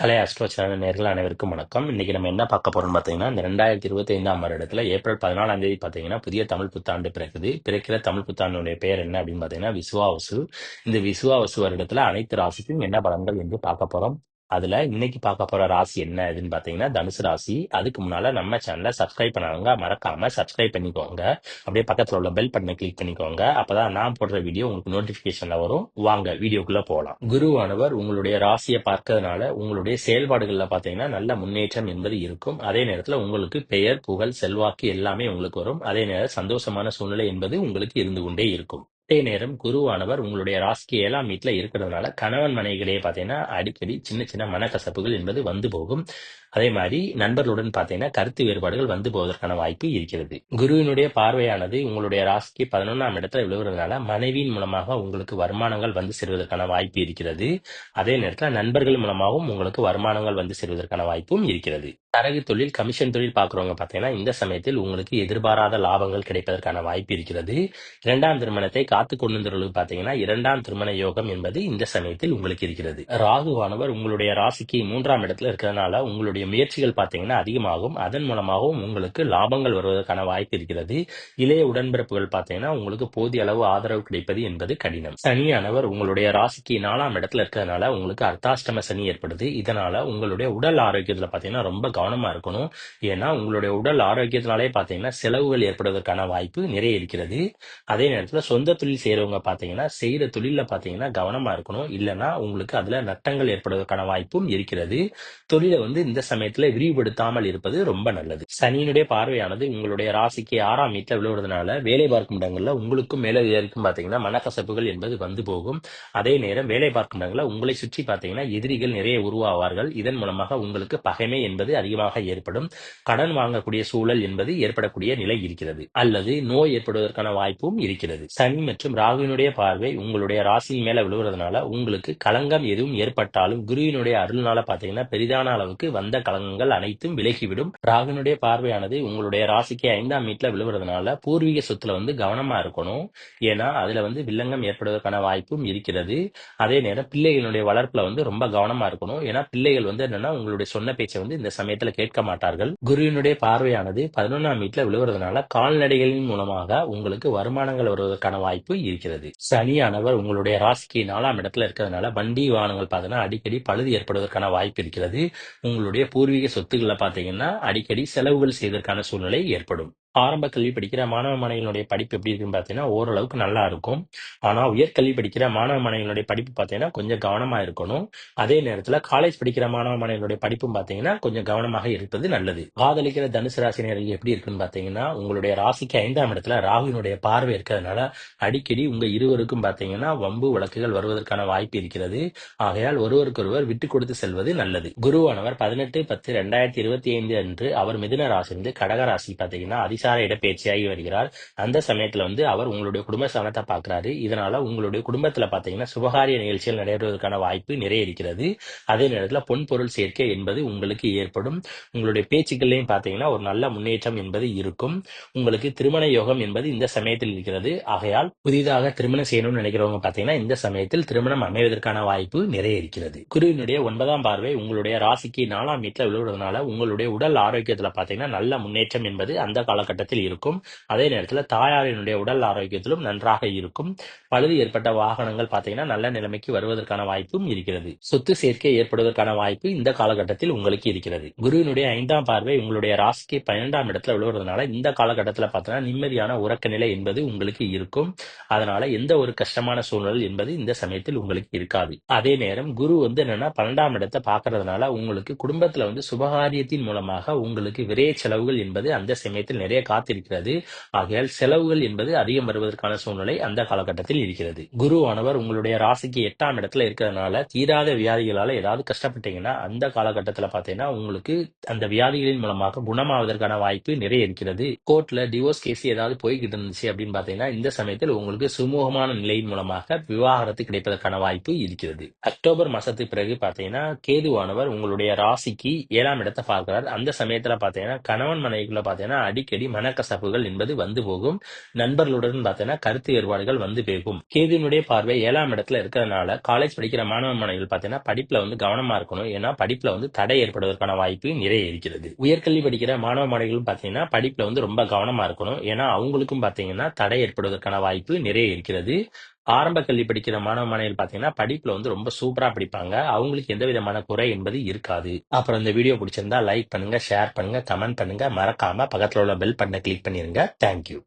கலை astro channel நேர்கள் அனைவருக்கும் வணக்கம். இன்னைக்கு நம்ம என்ன பார்க்க போறோம்னு பார்த்தீங்கன்னா இந்த ரெண்டாயிரத்தி இருபத்தி ஐந்தாம் வருடத்துல ஏப்ரல் பதினாலாம் தேதி பார்த்தீங்கன்னா புதிய தமிழ் புத்தாண்டு பிறக்குது. பிறக்கிற தமிழ் புத்தாண்டுடைய பெயர் என்ன அப்படின்னு பார்த்தீங்கன்னா விசுவாவசு இந்த விசுவாவசு வருடத்துல அனைத்து ராசிக்கும் என்ன பலன்கள் என்று பார்க்க போறோம். அதுல இன்னைக்கு பார்க்க போற ராசி என்ன அப்படின்னு பார்த்தீங்கன்னா தனுசு ராசி. அதுக்கு முன்னால நம்ம சேனலை சப்ஸ்கிரைப் பண்ணாங்க மறக்காம சப்ஸ்கிரைப் பண்ணிக்கோங்க. அப்படியே பக்கத்துல உள்ள பெல் பட்டனை கிளிக் பண்ணிக்கோங்க. அப்பதான் நான் போடுற வீடியோ உங்களுக்கு நோட்டிபிகேஷன்ல வரும். வாங்க வீடியோக்குள்ள போகலாம் குருவானவர் உங்களுடைய ராசியை பார்க்கறதுனால உங்களுடைய செயல்பாடுகள்ல பாத்தீங்கன்னா நல்ல முன்னேற்றம் என்பது இருக்கும். அதே நேரத்துல உங்களுக்கு பெயர் புகழ் செல்வாக்கு எல்லாமே உங்களுக்கு வரும். அதே நேரம் சந்தோஷமான சூழ்நிலை என்பது உங்களுக்கு இருந்து கொண்டே இருக்கும். அதே நேரம் குருவானவர் உங்களுடைய ராசிக்கு ஏழாம் வீட்டுல இருக்கிறதுனால கணவன் மனைவிகளே பாத்தீங்கன்னா அடிக்கடி சின்ன சின்ன மனக்கசப்புகள் என்பது வந்து போகும். அதே மாதிரி நண்பர்களுடன் பார்த்தீங்கன்னா கருத்து வேறுபாடுகள் வந்து போவதற்கான வாய்ப்பு இருக்கிறது. குருவினுடைய பார்வையானது உங்களுடைய ராசிக்கு பதினொன்றாம் இடத்துல விழுகிறதுனால மனைவியின் மூலமாக உங்களுக்கு வருமானங்கள் வந்து சேருவதற்கான வாய்ப்பு இருக்கிறது. அதே நேரத்தில் நண்பர்கள் மூலமாகவும் உங்களுக்கு வருமானங்கள் வந்து சேருவதற்கான வாய்ப்பும் இருக்கிறது. தரகு தொழில் கமிஷன் தொழில் பார்க்குறவங்க பார்த்தீங்கன்னா இந்த சமயத்தில் உங்களுக்கு எதிர்பாராத லாபங்கள் கிடைப்பதற்கான வாய்ப்பு இருக்கிறது. இரண்டாம் திருமணத்தை காத்து கொண்டிருந்தவர்களுக்கு பார்த்தீங்கன்னா இரண்டாம் திருமண யோகம் என்பது இந்த சமயத்தில் உங்களுக்கு இருக்கிறது. ராகுவானவர் உங்களுடைய ராசிக்கு மூன்றாம் இடத்துல இருக்கிறதுனால உங்களுடைய முயற்சிகள் பார்த்தீங்கன்னா அதிகமாகும். அதன் மூலமாகவும் உங்களுக்கு லாபங்கள் வருவதற்கான வாய்ப்பு இருக்கிறது. இளைய உடன்பிறப்புகள் பார்த்தீங்கன்னா உங்களுக்கு போதிய அளவு ஆதரவு கிடைப்பது என்பது கடினம். சனியானவர் உங்களுடைய ராசிக்கு நாலாம் இடத்துல இருக்கிறதுனால உங்களுக்கு அர்த்தாஷ்டம சனி ஏற்படுது. இதனால உங்களுடைய உடல் ஆரோக்கியத்துல பார்த்தீங்கன்னா ரொம்ப கவனமா இருக்கணும். ஏன்னா உங்களுடைய உடல் ஆரோக்கியத்தினாலே பார்த்தீங்கன்னா செலவுகள் ஏற்படுவதற்கான வாய்ப்பு நிறைய இருக்கிறது. அதே நேரத்தில் சொந்த தொழில் செய்யறவங்க பார்த்தீங்கன்னா செய்யற தொழில பார்த்தீங்கன்னா கவனமா இருக்கணும். இல்லைன்னா உங்களுக்கு அதுல நட்டங்கள் ஏற்படுவதற்கான வாய்ப்பும் இருக்கிறது. தொழிலை வந்து இந்த சமயத்துல விரிவுபடுத்தாமல் இருப்பது ரொம்ப நல்லது. சனியினுடைய பார்வையானது உங்களுடைய ராசிக்கு ஆறாம் வீட்டில் விழுவுறதுனால வேலை பார்க்கும் இடங்கள்ல உங்களுக்கும் மேலதிகாரிக்கும் பாத்தீங்கன்னா மனக்கசப்புகள் என்பது வந்து போகும். அதே நேரம் வேலை பார்க்கும் இடங்கள்ல உங்களை சுற்றி பாத்தீங்கன்னா எதிரிகள் நிறைய உருவாவார்கள். இதன் மூலமாக உங்களுக்கு பகைமை என்பது அதிகமாக ஏற்படும். கடன் வாங்கக்கூடிய சூழல் என்பது ஏற்படக்கூடிய நிலை இருக்கிறது. அல்லது நோய் ஏற்படுவதற்கான வாய்ப்பும் இருக்கிறது. சனி மற்றும் ராகுவினுடைய பார்வை உங்களுடைய ராசியின் மேல விழுவுறதுனால உங்களுக்கு களங்கம் எதுவும் ஏற்பட்டாலும் குருவினுடைய அருள்னால பாத்தீங்கன்னா பெரிதான அளவுக்கு வந்த கலங்கங்கள் அனைத்தும் விலகிவிடும். ராகுனுடைய பார்வையானது உங்களுடைய ராசிக்கு ஐந்தாம் வீட்டுல விழுவதனால பூர்வீக சொத்துல வந்து கவனமா இருக்கணும். ஏன்னா அதுல வந்து வில்லங்கம் ஏற்படுவதற்கான வாய்ப்பும் இருக்கிறது. அதே நேரம் பிள்ளைகளுடைய வளர்ப்புல வந்து ரொம்ப கவனமா இருக்கணும். ஏன்னா பிள்ளைகள் வந்து என்னன்னா உங்களுடைய சொன்ன பேச்சை வந்து இந்த சமயத்துல கேட்க மாட்டார்கள். குருவினுடைய பார்வையானது பதினொன்றாம் வீட்டுல விழுவதனால கால்நடைகளின் மூலமாக உங்களுக்கு வருமானங்கள் வருவதற்கான வாய்ப்பு இருக்கிறது. சனியானவர் உங்களுடைய ராசிக்கு நாலாம் இடத்துல இருக்கிறதுனால வண்டி வாகனங்கள் பார்த்தீங்கன்னா அடிக்கடி பழுது ஏற்படுவதற்கான வாய்ப்பு இருக்கிறது. உங்களுடைய பூர்வீக சொத்துக்களை பார்த்தீங்கன்னா அடிக்கடி செலவுகள் செய்வதற்கான சூழ்நிலை ஏற்படும். ஆரம்ப கல்வி படிக்கிற மாணவ மாணவியினுடைய படிப்பு எப்படி இருக்குன்னு பார்த்தீங்கன்னா ஓரளவுக்கு நல்லா இருக்கும். ஆனா உயர்கல்வி படிக்கிற மாணவ மாணவியினுடைய படிப்பு பார்த்தீங்கன்னா கொஞ்சம் கவனமா இருக்கணும். அதே நேரத்துல காலேஜ் படிக்கிற மாணவ மாணவியினுடைய படிப்பும் பார்த்தீங்கன்னா கொஞ்சம் கவனமாக இருப்பது நல்லது. காதலிக்கிற தனுசு ராசினியர்கள் எப்படி இருக்குன்னு பார்த்தீங்கன்னா உங்களுடைய ராசிக்கு ஐந்தாம் இடத்துல ராகுவினுடைய பார்வை இருக்கிறதுனால அடிக்கடி உங்க இருவருக்கும் பார்த்தீங்கன்னா வம்பு வழக்குகள் வருவதற்கான வாய்ப்பு இருக்கிறது. ஆகையால் ஒருவருக்கொருவர் விட்டு கொடுத்து செல்வது நல்லது. குருவானவர் பதினெட்டு பத்து ரெண்டாயிரத்தி இருபத்தி ஐந்து அன்று அவர் மிதுன ராசியிலிருந்து கடக ராசி பார்த்தீங்கன்னா அதிசார இடப்பெயர்ச்சியாகி வருகிறார். அந்த சமயத்துல வந்து அவர் உங்களுடைய குடும்ப ஸ்தானத்தை பாக்குறாரு. இதனால உங்களுடைய குடும்பத்துல பாத்தீங்கன்னா சுபகாரிய நிகழ்ச்சிகள் நடைபெறுவதற்கான வாய்ப்பு நிறைய இருக்கிறது. அதே நேரத்துல பொன் பொருள் சேர்க்கை என்பது உங்களுக்கு ஏற்படும். உங்களுடைய பேச்சுக்கள்லையும் பாத்தீங்கன்னா ஒரு நல்ல முன்னேற்றம் என்பது இருக்கும். உங்களுக்கு திருமண யோகம் என்பது இந்த சமயத்தில் இருக்கிறது. ஆகையால் புதிதாக திருமணம் செய்யணும்னு நினைக்கிறவங்க பாத்தீங்கன்னா இந்த சமயத்தில் திருமணம் அமைவதற்கான வாய்ப்பு நிறைய இருக்கிறது. குருவினுடைய ஒன்பதாம் பார்வை உங்களுடைய ராசிக்கு நாலாம் வீட்டுல விழுவுறதுனால உங்களுடைய உடல் ஆரோக்கியத்துல பாத்தீங்கன்னா நல்ல முன்னேற்றம் என்பது அந்த காலகட்டத்தில் இருக்கும். அதே நேரத்தில் தாயாரினுடைய உடல் ஆரோக்கியத்திலும் நன்றாக இருக்கும். பழுது ஏற்பட்ட வாகனங்கள் பார்த்தீங்கன்னா நல்ல நிலைமைக்கு வருவதற்கான வாய்ப்பும் இருக்கிறது. சொத்து சேர்க்கை ஏற்படுவதற்கான வாய்ப்பு இந்த காலகட்டத்தில் உங்களுக்கு இருக்கிறது. குருவினுடைய ஐந்தாம் பார்வை உங்களுடைய ராசிக்கு பன்னெண்டாம் இடத்துல விழுவதுனால இந்த காலகட்டத்தில் பார்த்தீங்கன்னா நிம்மதியான உறக்க நிலை என்பது உங்களுக்கு இருக்கும். அதனால எந்த ஒரு கஷ்டமான சூழல் என்பது இந்த சமயத்தில் உங்களுக்கு இருக்காது. அதே நேரம் குரு வந்து என்னன்னா பன்னெண்டாம் இடத்தை பார்க்கறதுனால உங்களுக்கு குடும்பத்துல வந்து சுபகாரியத்தின் மூலமாக உங்களுக்கு விரைய செலவுகள் என்பது அந்த சமயத்தில் நிறைய காத்திருக்கிறது. ஆகையால் செலவுகள் என்பது அதிகம் வருவதற்கான சூழ்நிலை அந்த காலகட்டத்தில் இருக்கிறது. குருவானவர் உங்களுடைய ராசிக்கு எட்டாம் இடத்துல இருக்கிறதுனால தீராத வியாதிகளால ஏதாவது கஷ்டப்பட்டீங்கன்னா அந்த காலகட்டத்தில் பார்த்தீங்கன்னா உங்களுக்கு அந்த வியாதிகளின் மூலமாக குணமாவதற்கான வாய்ப்பு நிறைய இருக்கிறது. கோர்ட்ல டிவோர்ஸ் கேஸ் ஏதாவது போய்கிட்டு இருந்துச்சு அப்படின்னு பார்த்தீங்கன்னா இந்த சமயத்தில் உங்களுக்கு சுமூகமான நிலையின் மூலமாக விவாகரத்து கிடைப்பதற்கான வாய்ப்பு இருக்கிறது. அக்டோபர் மாசத்துக்கு பிறகு பாத்தீங்கன்னா கேதுவானவர் உங்களுடைய ராசிக்கு ஏழாம் இடத்தை பார்க்கிறார். அந்த சமயத்தில் பார்த்தீங்கன்னா கணவன் மனைவிக்குள்ள பாத்தீங்கன்னா அடிக்கடி மனக்கசப்புகள் என்பது வந்து போகும். நண்பர்களுடன் பார்த்தீங்கன்னா கருத்து ஏற்பாடுகள் வந்து போகும். கேதுனுடைய பார்வை ஏழாம் இடத்துல இருக்கிறதுனால காலேஜ் படிக்கிற மாணவ மாணவிகள் பார்த்தீங்கன்னா படிப்புல வந்து கவனமா இருக்கணும். ஏன்னா படிப்புல வந்து தடை ஏற்படுவதற்கான வாய்ப்பு நிறைய இருக்கிறது. உயர்கல்வி படிக்கிற மாணவ மாணவிகளும் பார்த்தீங்கன்னா படிப்புல வந்து ரொம்ப கவனமா இருக்கணும். ஏன்னா அவங்களுக்கும் பார்த்தீங்கன்னா தடை ஏற்படுவதற்கான வாய்ப்பு நிறைய இருக்கிறது. ஆரம்ப கல்வி படிக்கிற மாணவ மாணவிகள் பார்த்தீங்கன்னா படிப்புல வந்து ரொம்ப சூப்பரா படிப்பாங்க. அவங்களுக்கு எந்த விதமான குறை என்பது இருக்காது. அப்புறம் இந்த வீடியோ பிடிச்சிருந்தா லைக் பண்ணுங்க ஷேர் பண்ணுங்க கமெண்ட் பண்ணுங்க. மறக்காம பக்கத்துல உள்ள பெல் பட்டனை கிளிக் பண்ணிருங்க. தேங்க்யூ